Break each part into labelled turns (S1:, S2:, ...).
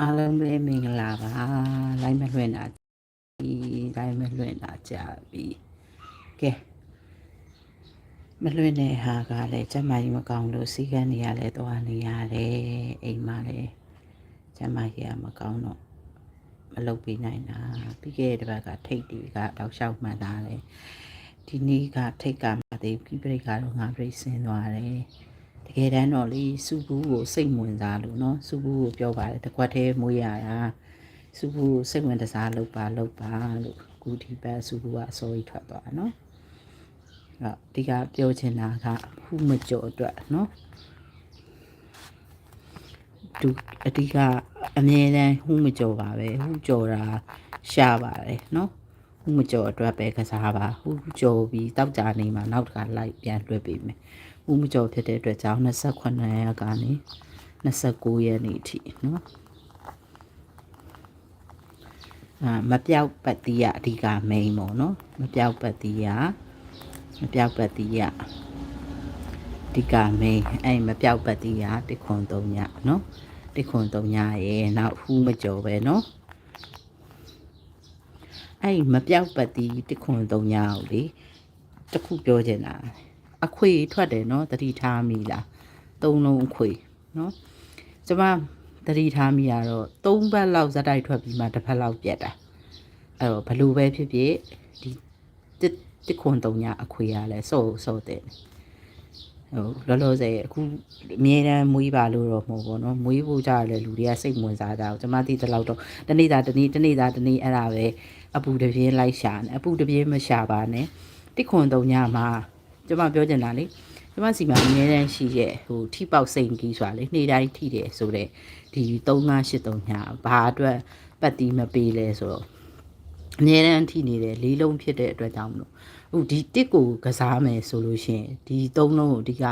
S1: အားလုံးပဲမင်္ဂလာပါလိုက်မလွှင့်တာဒီလိုက်မလွှင့်တာကြာပြီကဲမလွှင့်တဲ့ဟာကလည်းကျမကြီးမကောင်းလို့စီကန်းနေရလဲသွားနေရတယ်အိမ်မှာလည်းကျမကြီးကမကောင်းတော့မလုပ်ပြနိုင်တာပြီးခဲ့တဲ့ဘက်ကထိတ်တီကတောက်လျှောက်မှန်တာလေဒီနေ့ကထိတ်ကမသေးပြီးပြိတ်ကတော့ငါပြိတ်ဆင်းသွားတယ် တကယ်တမ်းတော့လေစုဘူးကိုစိတ်ဝင်စားလို့เนาะစုဘူးကိုပြောပါတယ်တကွက်သေးမွေးရတာစုဘူးကိုစိတ်ဝင်တစားလုပ်ပါလုပ်ပါလို့ကူဒီဘက်စုဘူးကအစိုးရထွက်သွားเนาะအဲ့ဒီကပြောချင်တာကဖူးမကြော်အတွက်เนาะသူအတိကအမြဲတမ်းဟူးမကြော်ပါပဲဟူးကြော်တာရှားပါတယ်เนาะဟူးမကြော်အတွက်ပဲကစားပါဟူးကြော်ပြီးတောက်ကြနေမှာနောက်တစ်ခါလိုက်ပြန်လွှတ်ပေးမယ် ဦးမကျော်ဖြစ်တဲ့အတွက်ကြောင့်28ရက်ကနေ29ရက်နေ့အထိနော်အာမပြောက်ပတ်တိယအဓိက main ပေါ့နော်မပြောက်ပတ်တိယမပြောက်ပတ်တိယအဓိက main အဲ့မပြောက်ပတ်တိယတခွန်3ညနော်တခွန်3ညရဲ့နောက်ဟူးမကျော်ပဲနော်အဲ့မပြောက်ပတ်တိတခွန်3ညကိုလေတခုပြောချင်တာ အခွေထွက်တယ်နော်တတိထားမိလားသုံးလုံးအခွေနော်ကျမတတိထားမိရတော့သုံးဘက်လောက်ဇက်တိုက်ထွက်ပြီးမှတစ်ဖက်လောက်ပြက်တာအဲ့တော့ဘလို့ပဲဖြစ်ဖြစ်ဒီတစ်တစ်ခွန်သုံးညအခွေရလဲစိုးစိုးတဲ့ဟိုလောလောဆယ်အခုအမြဲတမ်းမွေးပါလို့တော့မဟုတ်ဘောနော်မွေးဖို့ကြရလဲလူတွေကစိတ်ဝင်စားကြအောင်ကျွန်မသိတဲ့လောက်တော့တနေ့သာတနေ့တနေ့သာတနေ့အဲ့ဒါပဲအပူတပြင်းလိုက်ရှာနေအပူတပြင်းမရှာပါနဲ့တစ်ခွန်သုံးညမှာ ကျမပြောချင်တာလေကျမစီမှာအများတန်းရှိရဲ့ဟိုထိပေါက်စိန်ကြီးဆိုတာလေနေ့တိုင်းထိတယ်ဆိုတော့ဒီ3583ညဘာအတွက်ပတ်တီးမပေးလဲဆိုတော့အများတန်းထိနေတယ်လေးလုံးဖြစ်တဲ့အတွက်ကြောင့်မလို့ဟိုဒီတစ်ကိုကစားမယ်ဆိုလို့ရှိရင်ဒီသုံးလုံးကိုဒီက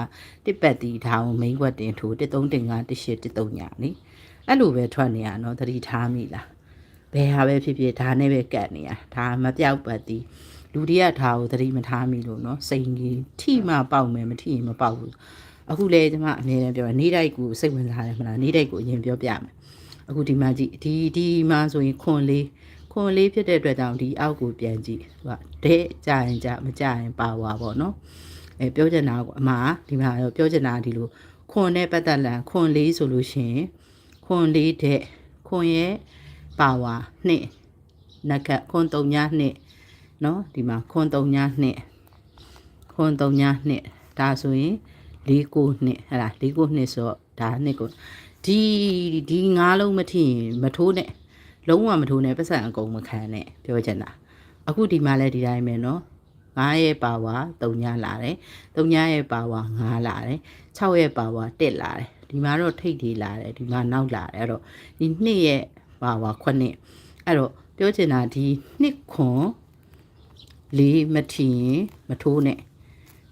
S1: တစ်ပတ်တီးထားအောင် main ကွက်တင်ထိုးတစ်3တင်ကတစ်8တစ်3ညနိအဲ့လိုပဲထွက်နေရနော်သတိထားမိလားဘယ်ဟာပဲဖြစ်ဖြစ်ဒါနဲ့ပဲကတ်နေရဒါမပြောက်ပတ်သည် လူတရထားကိုသတိမထားမိလို့နော်စိန်ကြီးထိမှပေါက်မယ်မထိရင်မပေါက်ဘူးအခုလေကျွန်မအမြဲတမ်းပြောနေတိုက်ကိုစိတ်ဝင်စားတယ်မလားနေတိုက်ကိုအရင်ပြောပြမယ်အခုဒီမှာကြည့်ဒီဒီမှာဆိုရင်ခွန်လေးခွန်လေးဖြစ်တဲ့အတွက်ကြောင့်ဒီအောက်ကိုပြန်ကြည့်သူကဒဲကြရင်ကြမကြရင်ပါဝါပေါ့နော်အဲပြောချင်တာကအမှားဒီမှာပြောချင်တာဒီလိုခွန်နဲ့ပတ်သက်လန်ခွန်လေးဆိုလို့ရှင်ခွန်လေးတဲ့ခွန်ရဲ့ပါဝါနှစ်နကခွန်တုံညာနှစ် နော်ဒီမှာခွန်၃ညနှစ်ခွန်၃ညနှစ်ဒါဆိုရင်၄ကိုနှစ်ဟဲ့လား၄ကိုနှစ်ဆိုတော့ဒါနှစ်ကိုဒီဒီငါးလုံးမထင်မထိုးနဲ့လုံးဝမထိုးနဲ့ပတ်စံအကုန်မခံနဲ့ပြောချင်တာအခုဒီမှာလည်းဒီတိုင်းပဲနော်9ရဲ့ပါဝါ3ညလာတယ်3ညရဲ့ပါဝါ9လာတယ်6ရဲ့ပါဝါ1လာတယ်ဒီမှာတော့ထိတ်သေးလာတယ်ဒီမှာနောက်လာတယ်အဲ့တော့ဒီ2ရဲ့ပါဝါ9အဲ့တော့ပြောချင်တာဒီ2ခွန် လေးမထင်ရင်မထိုးနဲ့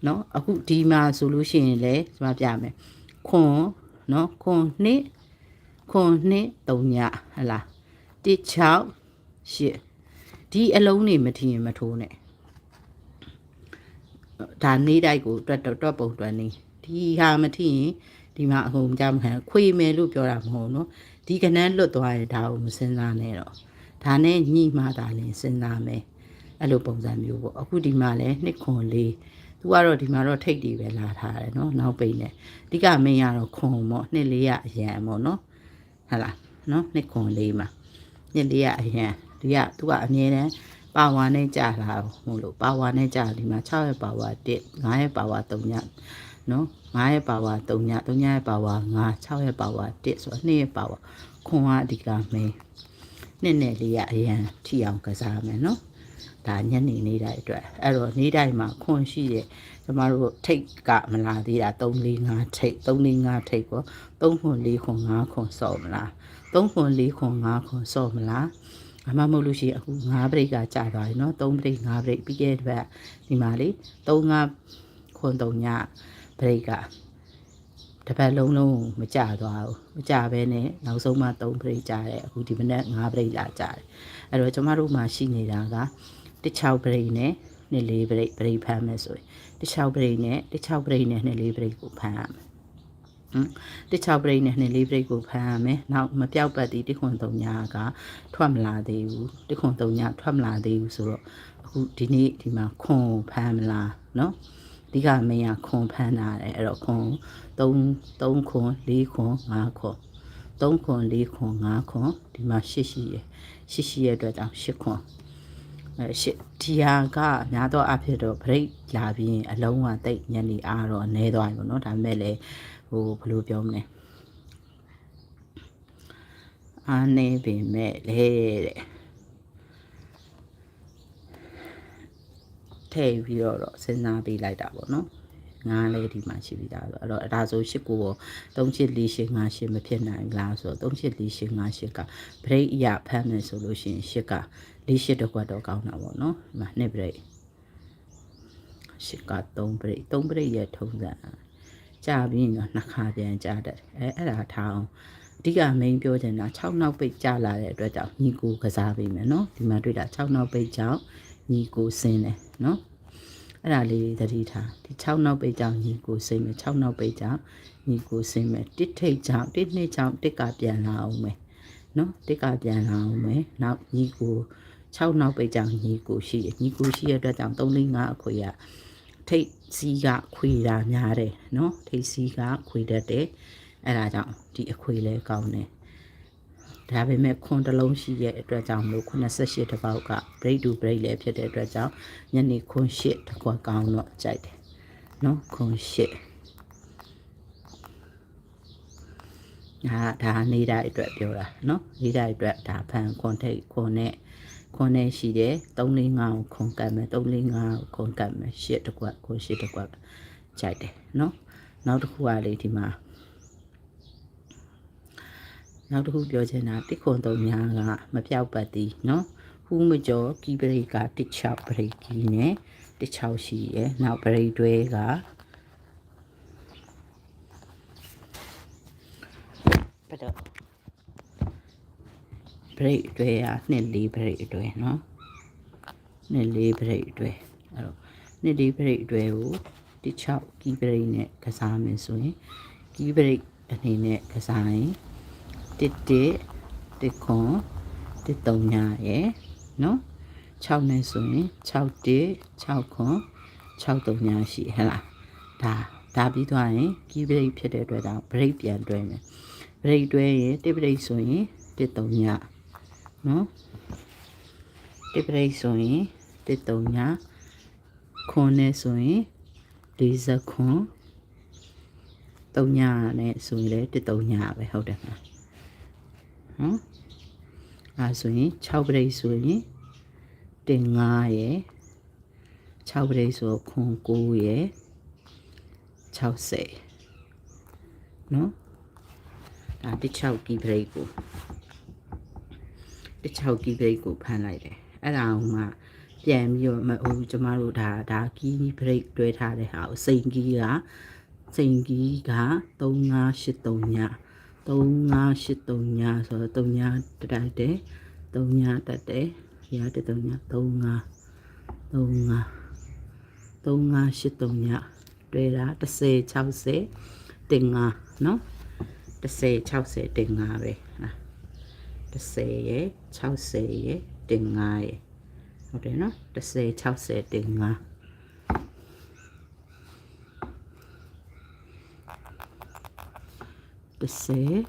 S1: เนาะအခုဒီမှာဆိုလို့ရှိရင်လည်းကျွန်မပြမယ်ခွန်เนาะခွန်နှစ်ခွန်နှစ်3ညဟလား1 6 8ဒီအလုံးနေမထင်ရင်မထိုးနဲ့ဒါနေတိုက်ကိုတွတ်တွတ်ပုံတွတ်နေဒီဟာမထင်ရင်ဒီမှာအကုန်ကြမခံခွေမယ်လို့ပြောတာမဟုတ်เนาะ ဒီကနန်းလွတ်သွားရင်ဒါကိုမစင်စားနဲ့တော့ဒါနဲ့ညှိမှသာလင်စဉ်းစားမယ် အဲ့လိုပုံစံမျိုးပေါ့အခုဒီမှာလဲနှစ်ခွန်လေးသူကတော့ဒီမှာတော့ထိတ်တီပဲလာထားတယ်နော်နောက်ပိတ်နေအဓိကမင်းကတော့ခွန်ပေါ့နှစ်လေးရအရန်ပေါ့နော်ဟဟလားနော်နှစ်ခွန်လေးမှာနှစ်လေးရအရန်ဒီကသူကအမြဲတမ်းပါဝါနဲ့ကြာလာမို့လို့ပါဝါနဲ့ကြာဒီမှာ6ရဲ့ပါဝါ1 9ရဲ့ပါဝါ3ညနော်9ရဲ့ပါဝါ3ည3ညရဲ့ပါဝါ9 6ရဲ့ပါဝါ1ဆိုတော့2ရဲ့ပါဝါခွန်ကအဓိကမင်းနှစ်နဲ့လေးရအရန်ထီအောင်ကစားမယ်နော် ဒါညနေနေတိုင်းအတွက်အဲ့တော့နေတိုင်းမှာခွန်ရှိရဲ့ကျမတို့ထိတ်ကမလာသေးတာ3 4 5ထိတ်3 4 5ထိတ်ကို3ခွန်4ခွန်5ခွန်စော့မလား3ခွန်4ခွန်5ခွန်စော့မလားအမမဟုတ်လို့ရှိရင်အခု9ပရိတ်ကကြာသွားပြီเนาะ3ပရိတ်9ပရိတ်ပြီးခဲ့တဲ့ဘက်ဒီမှာလေ3 5ခွန်3ညပရိတ်ကတစ်ပတ်လုံးလုံးမကြသွားဘူးမကြဘဲနဲ့နောက်ဆုံးမှ3ပရိတ်ကြတယ်အခုဒီမနေ့9ပရိတ်လာကြတယ် အဲ့တော့ကျမတို့မှာရှိနေတာက16ပရိတ်နဲ့နှစ်လေးပရိတ်ပရိတ်ဖမ်းမယ်ဆိုရင်16ပရိတ်နဲ့16ပရိတ်နဲ့နှစ်လေးပရိတ်ကိုဖမ်းရမယ် ဟမ်တစ်6ပရိတ်နဲ့နှစ်လေးပရိတ်ကိုဖမ်းရမယ်နောက်မပြောက်ပတ်သည်တစ်ခွန်3ညကထွက်မလာသေးဘူးတစ်ခွန်3ညထွက်မလာသေးဘူးဆိုတော့အခုဒီနေ့ဒီမှာခွန်ဖမ်းမလားเนาะဒီကမင်းကခွန်ဖမ်းတာတယ်အဲ့တော့ခွန်3 3ခွန်4ခွန်5ခွန်3ခွန်4ခွန်5ခွန်ဒီမှာ8ရှိရ8 ရှိရအတွက်ကြောင့်8ခွန်အဲရှစ်ဒီဟာကများတော့အဖြစ်တော့ break လာပြီးရင်အလုံးဝတိတ်ညနေအားတော့အနည်းသွားပြီပေါ့နော်ဒါပေမဲ့လည်းဟိုဘယ်လိုပြောမလဲအားနေပေမဲ့လေတဲ့ထည့်ပြီးတော့တော့စဉ်းစားပေးလိုက်တာပေါ့နော် ငါလည်းဒီမှာရှိပြီးသားဆိုအဲ့တော့အဲ့ဒါဆိုရှစ်ကို3ချစ်4ရှစ်5ရှစ်မဖြစ်နိုင်ဘူးလားဆိုတော့3ချစ်4ရှစ်5ရှစ်က break အရဖမ်းမယ်ဆိုလို့ရှိရင်ရှစ်က4ရှစ်တော့ကွက်တော့ကောင်းတာပေါ့နော်ဒီမှာနှစ် break ရှစ်က3 break 3 break ရဲ့ထုံးစံကြာပြီးရင်တော့နှစ်ခါပြန်ကြာတတ်တယ်အဲအဲ့ဒါထားအောင်အဓိက main ပြောချင်တာ6နောက်ပိတ်ကြာလာတဲ့အတွက်ကြောင့်ညီကိုကစားပေးမယ်နော်ဒီမှာတွေ့တာ6နောက်ပိတ်ကြောင့်ညီကိုစင်းတယ်နော် အဲ့ဒါလေးသတိထားဒီ6နောက်ပိတ်ကြောင့်ညီကိုစိမ့်မယ်6နောက်ပိတ်ကြောင့်ညီကိုစိမ့်မယ်တစ်ထိတ်ကြောင့်တစ်နှစ်ကြောင့်တစ်ကပြန်လာအောင်မယ်နော်တစ်ကပြန်လာအောင်မယ်နောက်ညီကို6နောက်ပိတ်ကြောင့်ညီကိုရှိတယ်ညီကိုရှိရတဲ့အတွက်ကြောင့်3 4 5အခွေရထိတ်စီးကခွေတာများတယ်နော်ထိတ်စီးကခွေတတ်တယ်အဲ့ဒါကြောင့်ဒီအခွေလဲကောင်းတယ် ဒါပေမဲ့ခွန်တစ်လုံးရှိရဲ့အတွက်ကြောင့်မလို့88တစ်ပေါက်က break to break လည်းဖြစ်တဲ့အတွက်ကြောင့်ညနေခွန်8တစ်ခွက်ကောင်းတော့ကြိုက်တယ်နော်ခွန်8ဒါဒါနေတာအတွက်ပြောတာနော်နေတာအတွက်ဒါဖန်ခွန်ထိတ်ခွန်နဲ့ခွန်နဲ့ရှိတယ်3 4 5ကိုခွန်ကတ်မယ်3 4 5ကိုခွန်ကတ်မယ်8တစ်ခွက်ခွန်8တစ်ခွက်ကြိုက်တယ်နော်နောက်တစ်ခုကလေဒီမှာ နောက်တစ်ခုပြောချင်တာတိခွန်တုံများကမပြောက်ပတ်သည်နော်ဟူးမကျော်ကီဘရိတ်ကတစ်ချောက်ဘရိတ်ကြီးနဲ့တစ်ချောက်ရှိရယ်နောက်ဘရိတ်တွဲကဘယ်တော့ဘရိတ်တွဲကနှစ်လေးဘရိတ်တွဲနော်နှစ်လေးဘရိတ်တွဲအဲ့တော့နှစ်လေးဘရိတ်တွဲကိုတစ်ချောက်ကီဘရိတ်နဲ့ကစားမယ်ဆိုရင်ကီဘရိတ်အနေနဲ့ကစားရင် တစ်တစ်တစ်ခွန်တစ်သုံးညာရယ်နော်6နဲ့ဆိုရင်6တစ်6ခွန်6သုံးညာရှိဟဲ့လားဒါဒါပြီးသွားရင်ကြီးဘရိတ်ဖြစ်တဲ့အတွက်ဒါဘရိတ်ပြန်တွဲမယ်ဘရိတ်တွဲရင်တစ်ဘရိတ်ဆိုရင်တစ်သုံးညာနော်တစ်ဘရိတ်ဆိုရင်တစ်သုံးညာခွန်နဲ့ဆိုရင်၄ခွန်သုံးညာနဲ့ဆိုရင်လည်းတစ်သုံးညာပဲဟုတ်တယ်မလား နော်အဲဆိုရင်6ပရိတ်ဆိုရင်တင်9ရယ်6ပရိတ်ဆိုခွန်9ရယ်60နော်ဒါတစ်6ကီပရိတ်ကိုတစ်ချောက်ကီးဘရိတ်ကိုဖမ်းလိုက်တယ်အဲ့ဒါမှပြန်ပြီးတော့မဟုတ်ကျမတို့ဒါဒါကီးဘရိတ်တွဲထားတဲ့ဟာကိုစိန်ကီးကစိန်ကီးက3583ည 3583ညဆိုတော့3ညတက်တယ်3ညတက်တယ်ရတဲ့3ည35 35 3583ညတွေ့တာ30 60တင်5เนาะ30 60တင်5ပဲဟာ30ရယ်60ရယ်တင်5ရယ်ဟုတ်တယ်နော်30 60တင်5 30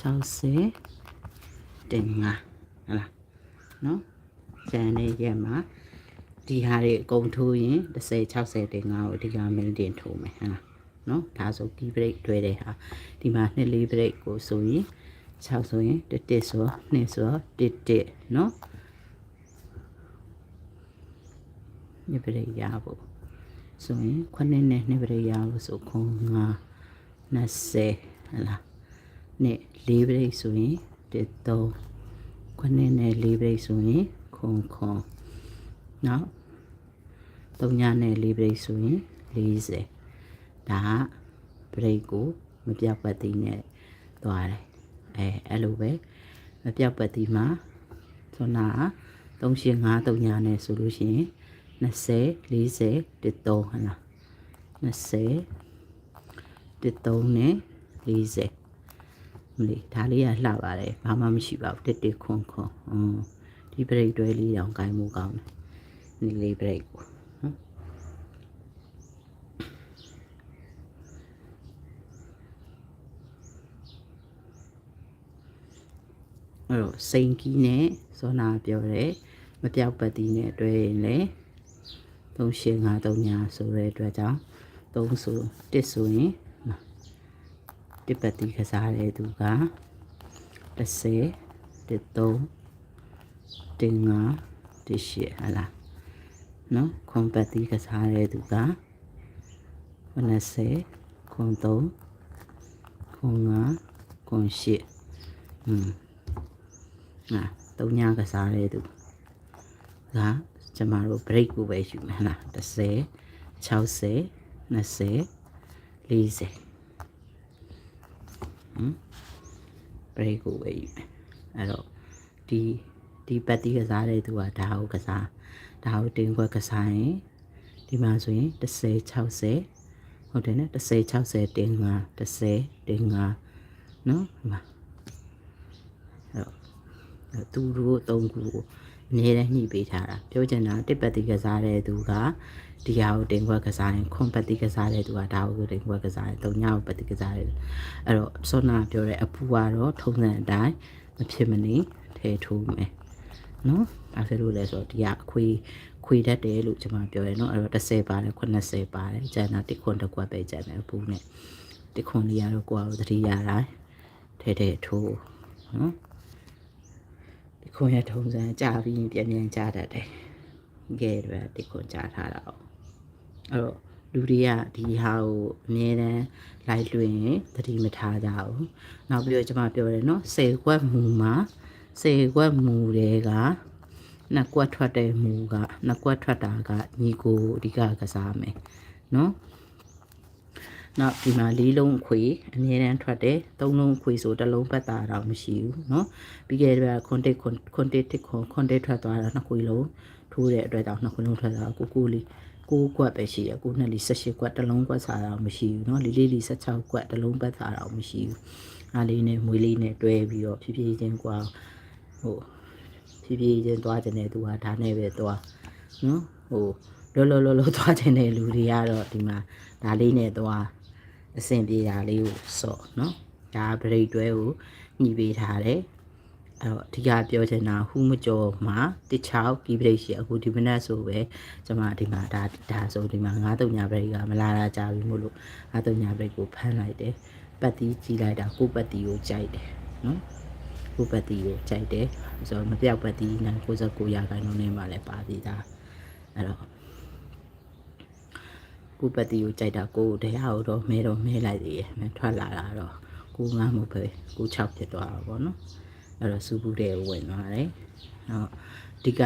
S1: 60တင်ငါဟလားနော်ဇန်လေးရက်မှာဒီဟာတွေအကုန်ထိုးရင်30 60တင်ငါကိုဒီကမိန်တင်ထိုးမယ်ဟလားနော်ဒါဆိုကီဘရိတ်တွေ့တဲ့ဟာဒီမှာ2 4ဘရိတ်ကိုဆိုရင်6ဆိုရင်1 1ဆို2ဆို1 1နော်2ဘရိတ်ရဖို့ဆိုရင်9နဲ့2ဘရိတ်ရဖို့ဆို9 20ဟလားနှစ်၄ပရိဆိုရင်1 3ခုနှစ်နဲ့၄ပရိဆိုရင်ခွန်ခွန်နော်3ညနဲ့၄ပရိဆိုရင်40ဒါပရိကိုမပြောက်ပတ်သိနဲ့သွားတယ်အဲအဲ့လိုပဲမပြောက်ပတ်ဒီမှာဆိုနာ385 3ညာနဲ့ဆိုလို့ရှိရင်20 40 13ဟလား20 တစ်3နဲ့40မလေးဒါလေးကလှပါတယ်ဘာမှမရှိပါဘူးတစ်တစ်ခွန်ခွန်อืมဒီဘရိတ်တွဲလေးတောင်ကိုင်းမှုကောင်းတယ်ဒီလေးဘရိတ်ကိုနော်အဲ့တော့စိန်ကြီးနဲ့စောနာပြောတယ်မပြောက်ပတ်တီနဲ့တွဲရင်လေ3853ညာဆိုတဲ့အတွက်ကြောင့်3ဆို1ဆိုရင် တစ်ပတ်တီကစားတဲ့သူက30 13 15 18ဟာလားနော်ခွန်ပတ်တီကစားတဲ့သူက90ခွန်3ခွန်5ခွန်8อืมဟာတုံညာကစားတဲ့သူကကျမတို့ break ကိုပဲယူမယ်ဟလား30 60 20 40ဟမ် break ကိုပဲယူမယ်အဲ့တော့ဒီဒီပတ်တီကစားတဲ့သူကဒါကိုကစားဒါကိုတင်းခွက်ကစားရင်ဒီမှာဆိုရင်30 60ဟုတ်တယ်နော်30 60တင်း5 30တင်း5နော်ဒီမှာအဲ့တော့သူတို့သုံးခုကို အမြဲတမ်းညှိပေးထားတာပြောချင်တာတစ်ပတ်တီကစားတဲ့သူကဒီဟာကိုတင်ခွက်ကစားရင်ခွန်ပတ်တီကစားတဲ့သူကဒါကိုတင်ခွက်ကစားရင်တုံညကိုပတ်တီကစားတယ်အဲ့တော့စောနာပြောတဲ့အပူကတော့ထုံစံအတိုင်းမဖြစ်မနေထဲထိုးမယ်နော်ဘာဖြစ်လို့လဲဆိုတော့ဒီကအခွေခွေတတ်တယ်လို့ကျွန်မပြောတယ်နော်အဲ့တော့30ပါတယ်80ပါတယ်ကျန်တာတစ်ခွန်တစ်ခွက်ပဲကျန်တယ်အပူနဲ့တစ်ခွန်လေးကတော့ကိုယ်ကတော့သတိရတာထဲထဲထိုးနော် ဒီခွန်ရဲ့ထုံစံကြာပြီးရင်ပြန်ပြန်ကြာတတ်တယ်ကဲတော့ဒီခွန်ကြာထားတာ哦အဲ့တော့လူတွေကဒီဟာကိုအမြဲတမ်းလိုက်လွှင့်ရင်သတိမထားကြဘူးနောက်ပြီးတော့ကျွန်မပြောတယ်နော်စေခွက်မူမှာစေခွက်မူတွေကနှစ်ကွက်ထွက်တဲ့မူကနှစ်ကွက်ထွက်တာကညီကိုအဓိကကစားမယ်နော် နောက်ဒီမှာလေးလုံးအခွေအမြဲတမ်းထွက်တယ်သုံးလုံးအခွေဆိုတစ်လုံးပတ်တာတော့မရှိဘူးเนาะပြီးခဲ့တဲ့ခွန်တစ်ခွန်ခွန်တစ်တစ်ခွန်ခွန်တစ်ထွက်သွားတာနှစ်ခွေလုံးထိုးတဲ့အတွက်ကြောင့်နှစ်ခွေလုံးထွက်တာကိုကိုလေးကိုကွက်ပဲရှိတယ်ကိုနှစ်လီ18ကွက်တစ်လုံးကွက်စားတာမရှိဘူးเนาะလေးလေးလီ16ကွက်တစ်လုံးပတ်စားတာမရှိဘူးအားလေးနဲ့မွေးလေးနဲ့တွဲပြီးတော့ဖြည်းဖြည်းချင်းကွာဟိုဖြည်းဖြည်းချင်းသွားခြင်းနဲ့သူကဒါနဲ့ပဲသွားနော်ဟိုလောလောလောလောသွားခြင်းတဲ့လူတွေကတော့ဒီမှာဒါလေးနဲ့သွား အဆင်ပြေတာလေးကိုစော့နော်ဒါဗရိတ်တွဲကိုညှိပေးထားတယ်အဲ့တော့အဓိကပြောချင်တာဟူးမကြော်မှာတခြားကီးဗရိတ်ရှိအခုဒီမနက်ဆိုပဲကျွန်မဒီမှာဒါဒါဆိုဒီမှာ9တုံညာဗရိတ်ကမလာတာကြာပြီမို့လို့9တုံညာဗရိတ်ကိုဖမ်းလိုက်တယ်ပတ်တီးကြီးလိုက်တာကိုပတ်တီးကိုကြိုက်တယ်နော်ကိုပတ်တီးကိုကြိုက်တယ်ဆိုတော့မပြောက်ပတ်တီးနိုင်69ရာခိုင်နှုန်းနဲ့မှလည်းပါသေးတာအဲ့တော့ ကိုပတ်တီးကိုကြိုက်တာကိုတရားကိုတော့မဲတော့မဲလိုက်သေးရဲ့မဲထွက်လာတာတော့ကိုငါမဟုတ်ပဲကို6ဖြစ်သွားတာပေါ့နော်အဲ့တော့စူဘူးတဲ့ဝင်သွားတယ်ဟုတ်အဓိက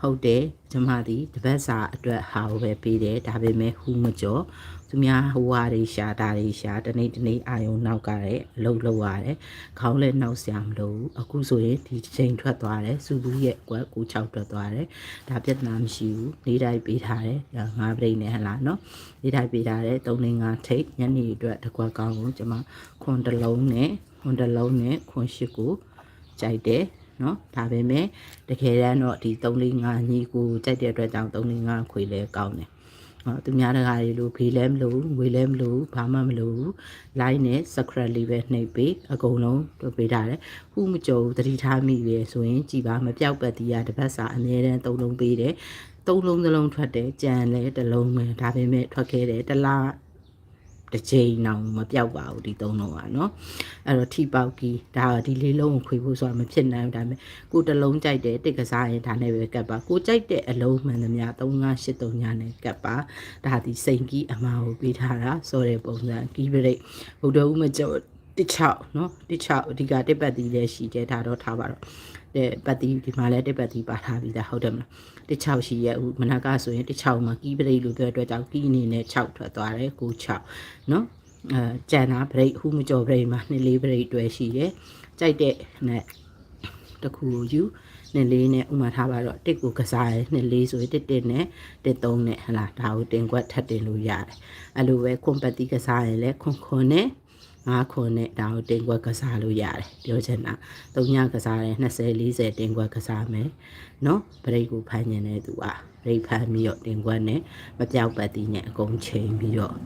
S1: ဟုတ်တယ်ကျမသည်တပတ်စာအတွက်ဟာကိုပဲပေးတယ်ဒါပေမဲ့ဟူးမကျော် သူများဟိုဟာတွေရှာတာတွေရှာတနေ့တနေ့အာယုံနောက်ကြတယ်အလုပ်လုပ်ရတယ်ခေါင်းလည်းနှောက်ဆရာမလို့အခုဆိုရင်ဒီချိန်ထွက်သွားတယ်စူဘူးရဲ့ကွက်ကို6ထွက်သွားတယ်ဒါပြဿနာမရှိဘူးနေတိုင်းပေးထားတယ်ငါးပြိနေဟလားနော်နေတိုင်းပေးထားတယ်3 5ထိတ်ညနေအတွက်တစ်ခွက်ကောင်းကိုကျွန်မခွန်တစ်လုံးနဲ့ခွန်တစ်လုံးနဲ့ခွန်8ကိုကြိုက်တယ်နော်ဒါပေမဲ့တကယ်တမ်းတော့ဒီ345ညီကိုကြိုက်တဲ့အတွက်ကြောင့်345ခွေလဲကောင်းတယ်ဟော သူများတကာတွေလို့ဖေးလဲမလို့ငွေလဲမလို့ဘာမှမလို့ line နဲ့ secret လေးပဲနှိပ်ပေးအကုန်လုံးတို့ပေးထားတယ်ဟူမကြုံသတိထားမိရဆိုရင်ကြည်ပါမပြောက်ပတ်တီးရတစ်ပတ်စာအမြဲတမ်းသုံးလုံးပေးတယ်သုံးလုံးသလုံးထွက်တယ်ကြံလဲတစ်လုံးပဲဒါပေမဲ့ထွက်ခဲ့တယ်တစ်လား တစ်ချိန်အောင်မပြောက်ပါဘူးဒီသုံးလုံးကเนาะအဲ့တော့ထိပေါက်ကီဒါဒီလေးလုံးကိုခွေဖို့ဆိုတာမဖြစ်နိုင်ဘူးဒါပေမဲ့ကိုတစ်လုံးကြိုက်တယ်တစ်ကစားရင်ဒါနဲ့ပဲကပ်ပါကိုကြိုက်တဲ့အလုံးမှန်သမျှ3583ညနဲ့ကပ်ပါဒါဒီစိန်ကီအမာကိုပေးထားတာစောတဲ့ပုံစံကီးပရိတ်ဗုဒ္ဓဦးမကျော်တစ်ချောက်เนาะတစ်ချောက်အဓိကတစ်ပတ်တီးလည်းရှိတယ်ဒါတော့ထားပါတော့ တဲ့ပတ်တီဒီမှာလည်းတစ်ပတ်တီပါထားပြီးသားဟုတ်တယ်မလားတစ်ချောက်ရှိရဲ့ဟိုမနက်ကဆိုရင်တစ်ချောက်မှာကီးပရိတ်လို့ပြောအတွက်ကြောင့်ကီးအနေနဲ့6ထွက်သွားတယ်ကို6နော်အဲကြံတာပရိတ်ဟူမကြော်ပရိတ်မှာနှစ်လေးပရိတ်တွဲရှိရဲ့ကြိုက်တဲ့နဲ့တခုကိုယူနှစ်လေးနဲ့ဥမာထားပါတော့တစ်ကိုကစားရနှစ်လေးဆိုရင်တစ်တစ်နဲ့တစ်သုံးနဲ့ဟလာဒါကိုတင်ကွက်ထပ်တင်လို့ရတယ်အဲ့လိုပဲခွန်ပတ်တီကစားရင်လည်းခွန်ခွန်နဲ့ ငါးခွန်နဲ့ဒါကိုတင်ကွက်ကစားလို့ရတယ်ပြောချင်တာသုံးညကစားတယ်20 40တင်ကွက်ကစားမယ်နော်ပရိတ်ကိုဖမ်းညင်တဲ့သူอ่ะပရိတ်ဖမ်းပြီးတော့တင်ကွက်နဲ့မပြောက်ပတ်တိနဲ့အကုန်ချိန်ပြီးတော့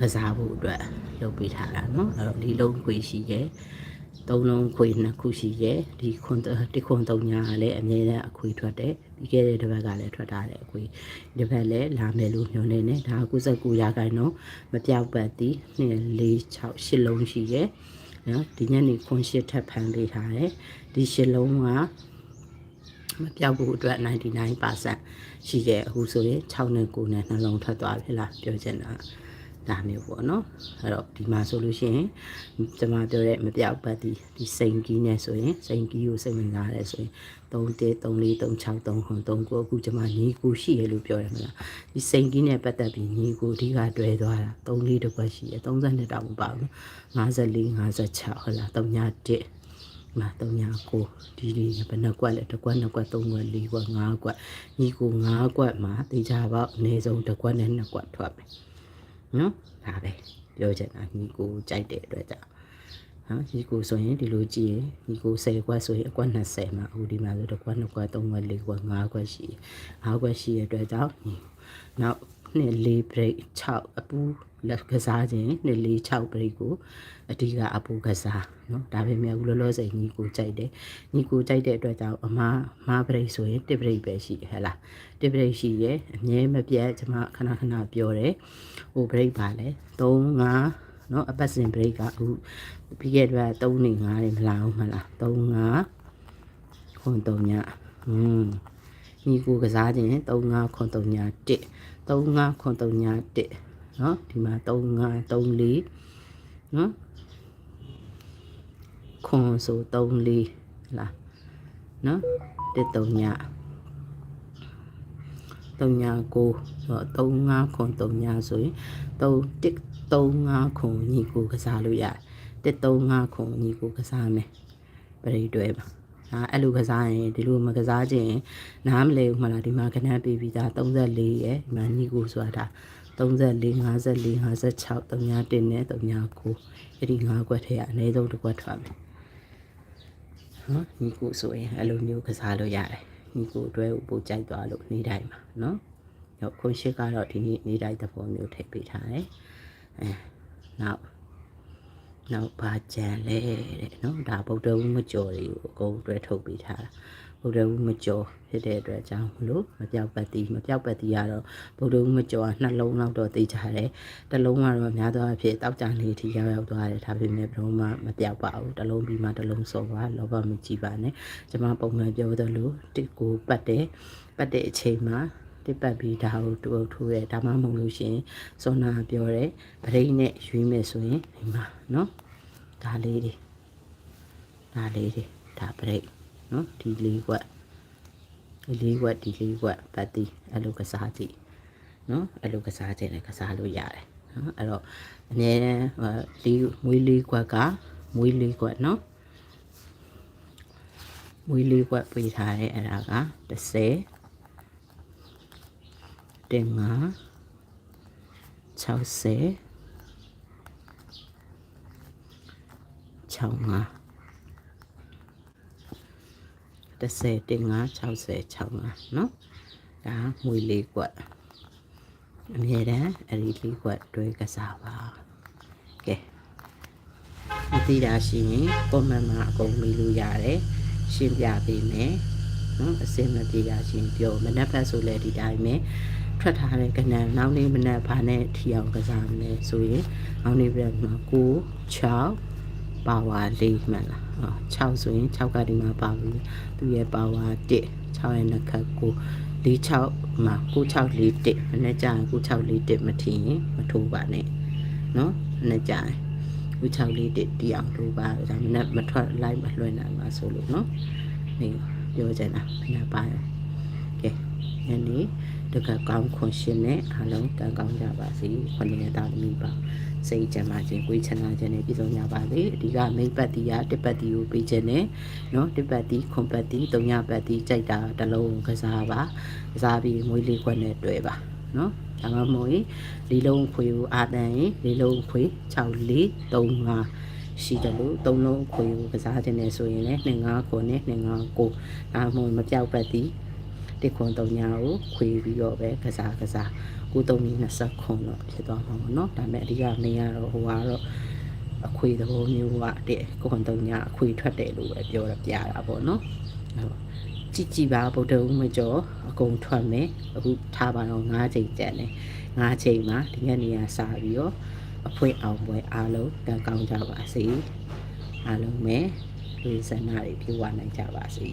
S1: ကစားဖို့အတွက်လုပ်ပေးထားတာနော်အဲ့တော့ဒီလုံးခွေရှိရဲ့ သုံးလုံးခွေနှစ်ခုရှိရဲ့ဒီခွန်တစ်ခွန်သုံးညာကလည်းအမြဲတမ်းအခွေထွက်တယ်ပြီးခဲ့တဲ့တစ်ပတ်ကလည်းထွက်ထားတယ်အခွေဒီဘက်လည်းလာမယ်လို့ညွှန်နေတယ်ဒါ99ရာခိုင်နှုန်းမပြောက်ပတ်တိ2 4 6 8လုံးရှိရဲ့နော်ဒီညနေခွန်ရှစ်ထပ်ဖမ်းပေးထားတယ်ဒီရှစ်လုံးကမပြောက်ဘူးအတွက်99%ရှိရဲ့အခုဆိုရင်6နဲ့9နဲ့နှလုံးထွက်သွားပြီလားပြောချင်တာ ဒါမျိုးပေါ့နော်အဲ့တော့ဒီမှာဆိုလို့ရှိရင်ကျွန်မပြောတဲ့မပြောက်ပတ်ဒီဒီစိန်ကီးနဲ့ဆိုရင်စိန်ကီးကိုစိတ်ဝင်စားရဲဆိုရင်3 1 3 4 3 6 3ခွန်3ကိုအခုကျွန်မညီကိုရှိရလို့ပြောရမလားဒီစိန်ကီးနဲ့ပတ်သက်ပြီးညီကိုအဓိကတွဲသွားတာ3 4တစ်ခွက်ရှိရ32တောင်မပါဘူး54 56ဟုတ်လား3ည1မှာ3ည9ဒီလေးဘယ်နှကွက်လဲတစ်ကွက်နှစ်ကွက်သုံးကွက်လေးကွက်ငါးကွက်ညီကိုငါးကွက်မှာတေချာပေါက်အနည်းဆုံးတစ်ကွက်နဲ့နှစ်ကွက်ထွက်မယ် နော်ဒါပဲပြောချင်တာညီကိုကြိုက်တဲ့အတွက်ကြောင့်ဟာညီကိုဆိုရင်ဒီလိုကြည့်ရင်ညီကို10ကွက်ဆိုရင်အကွက်20မှာအခုဒီမှာဆိုတစ်ကွက်နှစ်ကွက်သုံးကွက်လေးကွက်ငါးကွက်ရှိငါးကွက်ရှိရတဲ့အတွက်ကြောင့်ညီနောက်နှစ်လေး break 6အပူ လက်ကစားခြင်းနှစ်လေး6ဂရိတ်ကိုအဓိကအပူကစားနော်ဒါပေမဲ့အခုလောလောဆယ်ညီကိုကြိုက်တယ်ညီကိုကြိုက်တဲ့အတွက်ကြောင့်အမမားဂရိတ်ဆိုရင်တစ်ဂရိတ်ပဲရှိတယ်ဟဲ့လားတစ်ဂရိတ်ရှိရအမြဲမပြတ်ကျွန်မခဏခဏပြောတယ်ဟိုဂရိတ်ပါလေ3 5နော်အပတ်စဉ် break ကအခုပြီးခဲ့တဲ့3 5နေမလားဟုတ်မလား3 5ခွန်3ညอืมညီကိုကစားခြင်း3 5ခွန်3ည1 3 5ခွန်3ည1 နော်ဒီမှာ3 5 3 4နော်ခွန်ဆို3 4လားနော်တစ်3ည3ည9ဆိုတော့3 5ခွန်3ညဆိုရင်3 1 3 5ခွန်ညီကိုကစားလို့ရတယ်တစ်3 5ခွန်ညီကိုကစားမယ်ပြိတွဲပါနာအဲ့လိုကစားရင်ဒီလိုမကစားခြင်းနားမလဲဘူးမလားဒီမှာခဏပေးပြီးသား34ရဲ့ဒီမှာညီကိုဆိုတာ 34 54 56 31နဲ့39အဲ့ဒီ5ခွက်ထဲကအနည်းဆုံးတစ်ခွက်ထွက်မယ်နော်ညီကိုဆိုရင်အဲ့လိုမျိုးကစားလို့ရတယ်ညီကိုအတွဲကိုပို့ကြိုက်သွားလို့နေတိုင်းမှာနော်ဟုတ်ခွန်ရှိကတော့ဒီနေ့နေတိုင်းသဘောမျိုးထည့်ပေးထားတယ်အဲနောက်နောက်ပါကြံလဲတဲ့နော်ဒါဗုဒ္ဓဝမကျော်တွေကိုအကုန်တွဲထုတ်ပေးထားတာ ဗုဒ္ဓဝမကျော်ဖြစ်တဲ့အတွက်ကြောင့်မလို့မပြောက်ပတ်တီမပြောက်ပတ်တီကတော့ဗုဒ္ဓဝမကျော်ကနှလုံးလောက်တော့သိကြတယ်တစ်လုံးကတော့များသောအားဖြင့်တောက်ကြနေထိရောက်ရောက်သွားတယ်ဒါပေမဲ့ဘယ်တော့မှမပြောက်ပါဘူးတစ်လုံးပြီးမှတစ်လုံးစော်ပါလောဘမကြည့်ပါနဲ့ကျွန်မပုံမှန်ပြောသလိုတစ်ကိုပတ်တယ်ပတ်တဲ့အချိန်မှာတစ်ပတ်ပြီးဒါကိုတူအောင်ထိုးရဲဒါမှမဟုတ်လို့ရှိရင်စောနာပြောတယ်ဗရိတ်နဲ့ရွေးမယ်ဆိုရင်ဒီမှာနော်ဒါလေးတွေဒါလေးတွေဒါဗရိတ် နော်ဒီလေးကွက်ဒီလေးကွက်ဒီလေးကွက်ပတ်တီအဲ့လိုကစားကြည့်နော်အဲ့လိုကစားခြင်းလည်းကစားလို့ရတယ်နော်အဲ့တော့အနည်းတမ်းလေးမွေးလေးကွက်ကမွေးလေးကွက်နော်မွေးလေးကွက်ပေးထားတဲ့အဲ့ဒါက30တင်ငါ60 65 30တင်ငါ60 65เนาะဒါငွေလေးကွက်အမြဲတမ်းအဲ့ဒီလေးကွက်တွဲကစားပါကဲမသိတာရှိရင် comment မှာအကုန်မေးလို့ရတယ်ရှင်းပြပေးမယ်နော်အစင်မပြေတာရှင်ပြောမနက်ဖက်ဆိုလဲဒီတိုင်းပဲထွက်ထားတဲ့ကနန်နောက်နေ့မနက်ဘာနဲ့ထီအောင်ကစားမလဲဆိုရင်နောက်နေ့ပြန်မှာ9 6 ပါဝါ4မှန်လားဟော6ဆိုရင်6ကဒီမှာပါဘူးသူရဲ့ပါဝါ1 6ရဲ့နှစ်ခတ်9 4 6မှာ9 6 4 1မနေ့ကျရင်9 6 4 1မထီရင်မထိုးပါနဲ့နော်မနေ့ကျရင်9 6 4 1တီအောင်ထိုးပါဒါမနေ့မထွက်လိုက်မလွှဲနိုင်ပါဆိုလို့နော်နေပြောချင်တာမနေ့ပါတယ်ကဲညနေတကကောင်းခွန်ရှင်နဲ့အားလုံးတန်ကောင်းကြပါစေခொနည်းသားသမီးပါ စိတ်ချမ်းသာခြင်းကိုယ်ချမ်းသာခြင်းနဲ့ပြည့်စုံကြပါစေအဓိကမိတ်ပတ်တီးကတစ်ပတ်တီးကိုပေးခြင်းနဲ့နော်တစ်ပတ်တီးခွန်ပတ်တီးတုံညပတ်တီးကြိုက်တာတစ်လုံးကစားပါကစားပြီးမွေးလေးခွက်နဲ့တွေ့ပါနော်ဒါမှမဟုတ်ရင်လေးလုံးခွေကိုအာတန်ရင်လေးလုံးခွေ6 4 3 5ရှိတယ်လို့သုံးလုံးခွေကိုကစားခြင်းနဲ့ဆိုရင်လည်း2 5ခွနဲ့2 5 9ဒါမှမဟုတ်မပြောက်ပတ်တီးတစ်ခွန်တုံညာကိုခွေပြီးတော့ပဲကစားကစား ကိုသုံးပြီး20ခွန်တော့ဖြစ်သွားမှာပေါ့နော်ဒါပေမဲ့အဓိကမင်းကတော့ဟိုကတော့အခွေသဘောမျိုးကတဲ့ကိုခွန်တုံညာအခွေထွက်တယ်လို့ပဲပြောရပြတာပေါ့နော်ဟုတ်ကြည့်ကြည့်ပါဗုဒ္ဓဦးမကျော်အကုန်ထွက်မယ်အခုထားပါတော့9ချိန်ကျန်တယ်9ချိန်မှာဒီညနေကစပြီးတော့အဖွင့်အောင်ပွဲအားလုံးကံကောင်းကြပါစေအားလုံးပဲလူဆန္ဒတွေပြေဝနိုင်ကြပါစေ